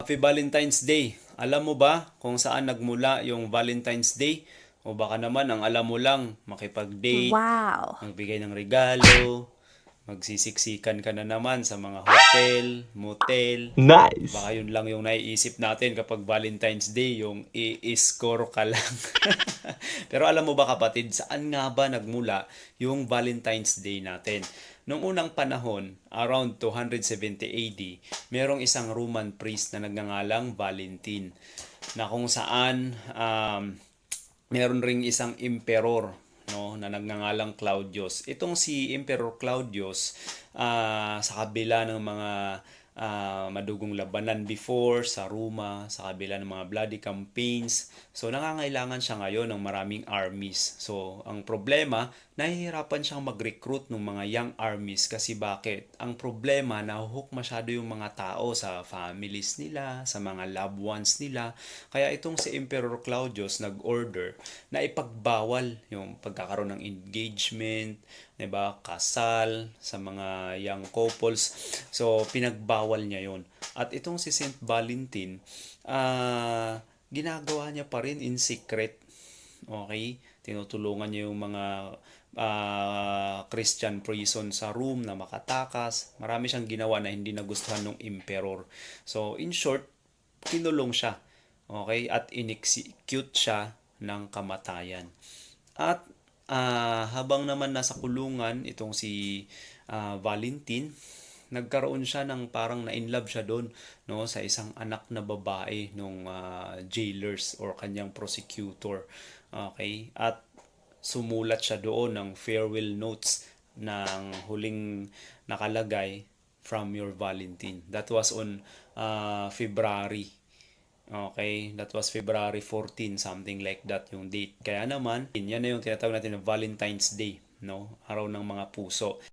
Happy Valentine's Day. Alam mo ba kung saan nagmula yung Valentine's Day? O baka naman ang alam mo lang, makipag-date, Wow. magbigay ng regalo, magsisiksikan ka na naman sa mga hotel, motel. Nice. Baka yun lang yung naiisip natin kapag Valentine's Day, yung i-score ka lang. Pero alam mo ba kapatid, saan nga ba nagmula yung Valentine's Day natin? Noong unang panahon, around 270 AD, merong isang Roman priest na nagngangalang Valentine na kung saan um, meron ring isang emperor no na nagngangalang Claudius. Itong si Emperor Claudius ah, sa kabila ng mga ah, madugong labanan before sa Roma, sa kabila ng mga bloody campaigns. So nangangailangan siya ngayon ng maraming armies. So ang problema, nahihirapan siyang mag-recruit ng mga young armies kasi bakit? Ang problema, nahuhook masyado yung mga tao sa families nila, sa mga loved ones nila. Kaya itong si Emperor Claudius nag-order na ipagbawal yung pagkakaroon ng engagement, 'di ba? Kasal sa mga young couples. So pinagbawal niya 'yon. At itong si Saint Valentine, ah ginagawa niya pa rin in secret. Okay? Tinutulungan niya yung mga ah, Christian prison sa room na makatakas. Marami siyang ginawa na hindi nagustuhan ng emperor. So, in short, kinulong siya. Okay? At in-execute siya ng kamatayan. At ah, habang naman nasa kulungan itong si ah, Valentine, nagkaroon siya ng parang na-inlove siya doon no sa isang anak na babae nung ah, jailers or kanyang prosecutor. Okay? At sumulat siya doon ng farewell notes ng huling nakalagay from your Valentine. That was on ah, February. Okay, that was February 14, something like that yung date. Kaya naman, yan na yung tinatawag natin na Valentine's Day, no? Araw ng mga puso.